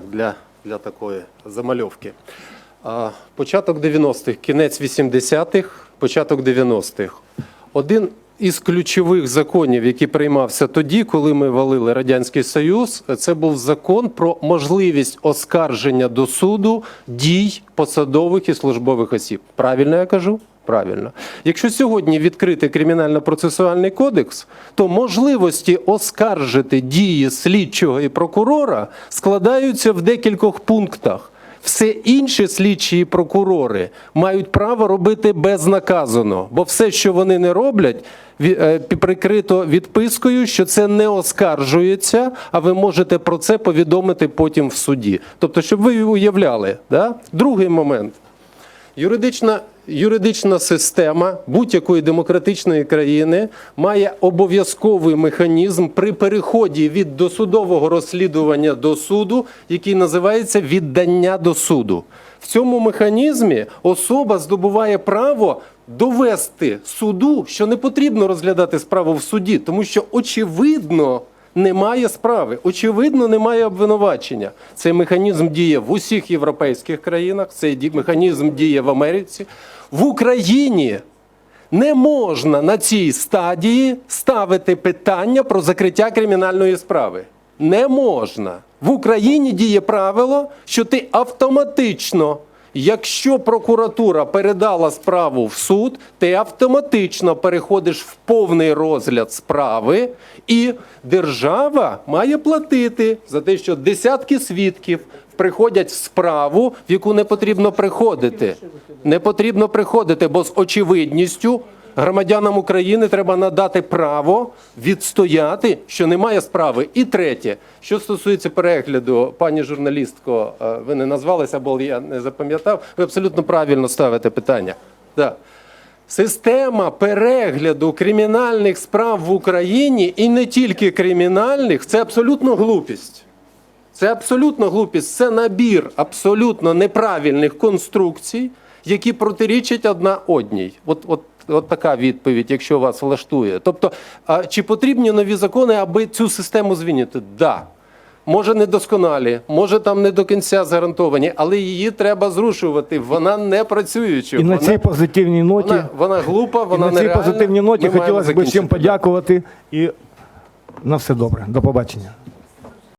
Для, для такої замальовки. Початок 90-х, кінець 80-х, початок 90-х. Один із ключових законів, який приймався тоді, коли ми валили Радянський Союз, це був закон про можливість оскарження до суду дій посадових і службових осіб. Правильно я кажу? Правильно. Якщо сьогодні відкрити кримінально-процесуальний кодекс, то можливості оскаржити дії слідчого і прокурора складаються в декількох пунктах. Все інші слідчі і прокурори мають право робити безнаказано, бо все, що вони не роблять, е, прикрито відпискою, що це не оскаржується, а ви можете про це повідомити потім в суді. Тобто, щоб ви уявляли, да? другий момент. Юридична, юридична система будь-якої демократичної країни має обов'язковий механізм при переході від досудового розслідування до суду, який називається віддання до суду. В цьому механізмі особа здобуває право довести суду, що не потрібно розглядати справу в суді, тому що очевидно. Немає справи, очевидно, немає обвинувачення. Цей механізм діє в усіх європейських країнах, цей механізм діє в Америці. В Україні не можна на цій стадії ставити питання про закриття кримінальної справи. Не можна. В Україні діє правило, що ти автоматично, якщо прокуратура передала справу в суд, ти автоматично переходиш в повний розгляд справи, і держава має платити за те, що десятки свідків приходять в справу, в яку не потрібно приходити. Не потрібно приходити, бо з очевидністю громадянам України треба надати право відстояти, що немає справи. І третє, що стосується перегляду, пані журналістко, е, ви не назвалися, бо я не запам'ятав. Ви абсолютно правильно ставите питання. Да. Система перегляду кримінальних справ в Україні і не тільки кримінальних це абсолютно глупість. Це абсолютно глупість. Це набір абсолютно неправильних конструкцій, які протирічать одна одній. От, от, от така відповідь, якщо вас влаштує. Тобто, чи потрібні нові закони, аби цю систему звільнити? Да. Може недосконалі, може там не до кінця гарантовані, але її треба зрушувати. Вона не працююча. І на вона, цій позитивній ноті, вона, вона глупа, і вона на цій позитивній ноті хотілося б всім подякувати і на все добре. До побачення.